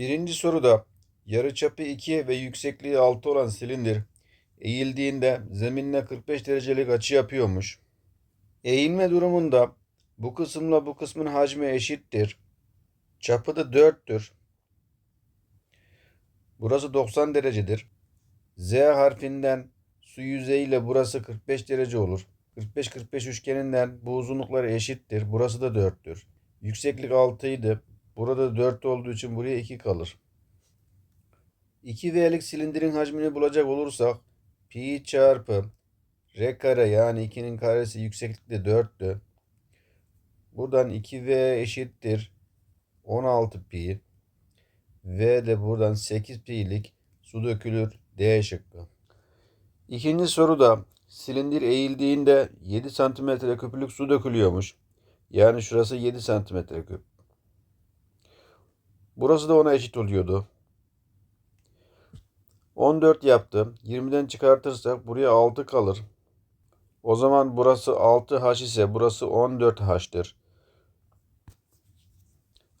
Birinci soruda yarıçapı 2 ve yüksekliği 6 olan silindir eğildiğinde zeminle 45 derecelik açı yapıyormuş. Eğilme durumunda bu kısımla bu kısmın hacmi eşittir. Çapı da 4'tür. Burası 90 derecedir. Z harfinden su yüzeyiyle burası 45 derece olur. 45-45 üçgeninden bu uzunlukları eşittir. Burası da 4'tür. Yükseklik 6 idi. Burada 4 olduğu için buraya 2 kalır. 2V'lik silindirin hacmini bulacak olursak pi çarpı r kare yani 2'nin karesi yükseklikte 4'tü. Buradan 2V eşittir 16 pi. V de buradan 8 pi'lik su dökülür D şıkkı. İkinci soruda silindir eğildiğinde 7 santimetre küplük su dökülüyormuş. Yani şurası 7 santimetre küp. Burası da ona eşit oluyordu. 14 yaptı. 20'den çıkartırsak buraya 6 kalır. O zaman burası 6H ise burası 14H'tır.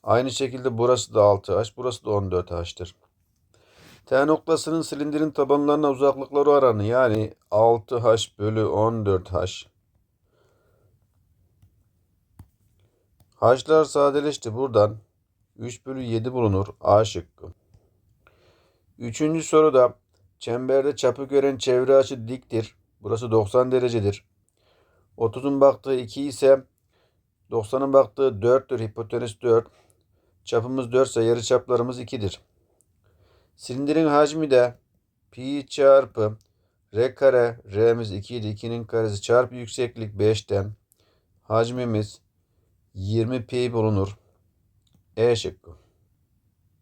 Aynı şekilde burası da 6H, burası da 14H'tır. T noktasının silindirin tabanlarına uzaklıkları oranı yani 6H bölü 14H. H'lar sadeleşti buradan. 3 bölü 7 bulunur. A şıkkı. Üçüncü soruda çemberde çapı gören çevre açı diktir. Burası 90 derecedir. 30'un baktığı 2 ise 90'ın baktığı 4'tür. Hipotenüs 4. Çapımız 4 ise yarı çaplarımız 2'dir. Silindirin hacmi de pi çarpı r kare r'miz 2 idi. 2'nin karesi çarpı yükseklik 5'ten hacmimiz 20 pi bulunur. E şıkkı.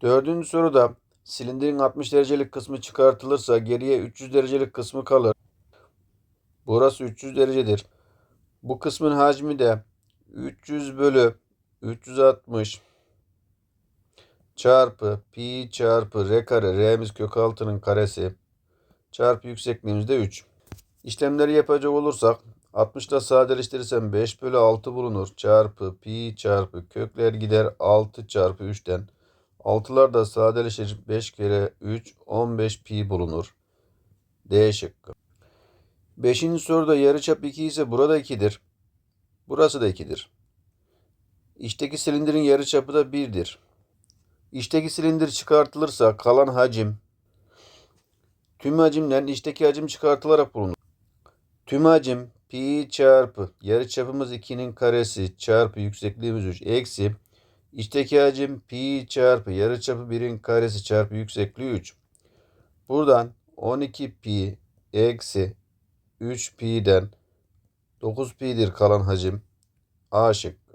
Dördüncü soruda silindirin 60 derecelik kısmı çıkartılırsa geriye 300 derecelik kısmı kalır. Burası 300 derecedir. Bu kısmın hacmi de 300 bölü 360 çarpı pi çarpı r kare r'miz kök altının karesi çarpı yüksekliğimiz de 3. İşlemleri yapacak olursak 60 ile sadeleştirirsem 5 bölü 6 bulunur. Çarpı pi çarpı kökler gider 6 çarpı 3'ten. 6'lar da sadeleşir 5 kere 3 15 pi bulunur. D şıkkı. 5. soruda yarıçap 2 ise burada 2'dir. Burası da 2'dir. İçteki silindirin yarıçapı da 1'dir. İçteki silindir çıkartılırsa kalan hacim tüm hacimden içteki hacim çıkartılarak bulunur. Tüm hacim pi çarpı yarıçapımız 2'nin karesi çarpı yüksekliğimiz 3 eksi içteki hacim pi çarpı yarıçapı 1'in karesi çarpı yüksekliği 3. Buradan 12 pi eksi 3 pi'den 9 pi'dir kalan hacim. A şık.